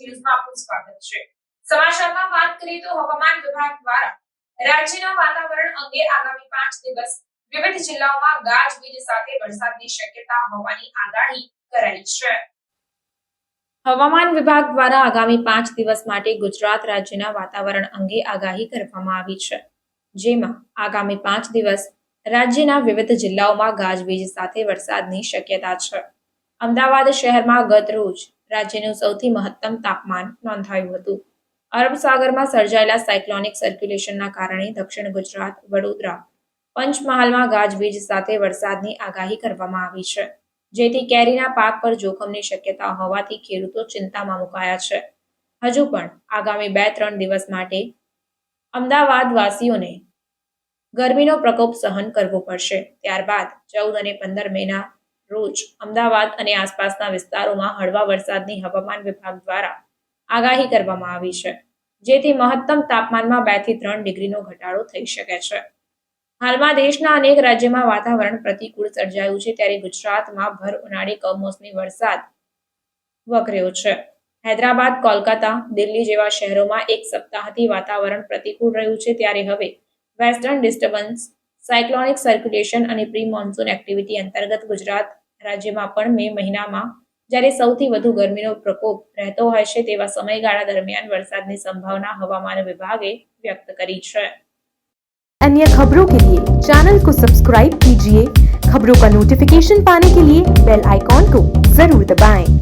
પાંચ દિવસ હવામાન વિભાગ દ્વારા આગામી પાંચ દિવસ માટે ગુજરાત રાજ્યના વાતાવરણ અંગે આગાહી કરવામાં આવી છે. જેમાં આગામી પાંચ દિવસ રાજ્યના વિવિધ જિલ્લાઓમાં ગાજવીજ સાથે વરસાદની શક્યતા છે. અમદાવાદ શહેરમાં ગત રોજ રાજ્યનું સૌથી મહત્તમ તાપમાન નોંધાયું હતું. અરબ સાગરમાં સર્જાયેલા સાયક્લોનિક સર્ક્યુલેશનના કારણે દક્ષિણ ગુજરાત, વડોદરા, પંચમહાલમાં ગાજવીજ સાથે વરસાદની આગાહી કરવામાં આવી છે, જેથી કેરીના પાક પર જોખમની શક્યતા હોવાથી ખેડૂતો ચિંતામાં મુકાયા છે. હજુ પણ આગામી બે ત્રણ દિવસ માટે અમદાવાદ વાસીઓને ગરમીનો પ્રકોપ સહન કરવો પડશે. ત્યારબાદ ચૌદ અને પંદર મેના રોજ અમદાવાદ અને આસપાસના વિસ્તારોમાં હળવા વરસાદની હવામાન વિભાગ દ્વારા આગાહી કરવામાં આવી છે, જેથી મહત્તમ તાપમાનમાં બેથી ત્રણ ડિગ્રીનો ઘટાડો થઈ શકે છે. હાલમાં દેશના અનેક રાજ્યમાં વાતાવરણ પ્રતિકૂળ સર્જાયું છે, ત્યારે ગુજરાતમાં ભર ઉનાળે કમોસમી વરસાદ વકર્યો છે. હૈદરાબાદ, કોલકાતા, દિલ્હી જેવા શહેરોમાં એક સપ્તાહથી વાતાવરણ પ્રતિકૂળ રહ્યું છે, ત્યારે હવે વેસ્ટર્ન ડિસ્ટર્બન્સ સાયક્લોનિક સર્ક્યુલેશન અને પ્રી મોન્સૂન એક્ટિવિટી અંતર્ગત ગુજરાત રાજ્યમાં પણ મે મહિનામાં જ્યારે સૌથી વધુ ગરમીનો પ્રકોપ રહેતો હોય છે તેવા સમયગાળા દરમિયાન વરસાદની સંભાવના હવામાન વિભાગે વ્યક્ત કરી છે अन्य खबरों के लिए चैनल को सब्सक्राइब कीजिए खबरों का नोटिफिकेशन पाने के लिए बेल आइकॉन को जरूर दबाएं।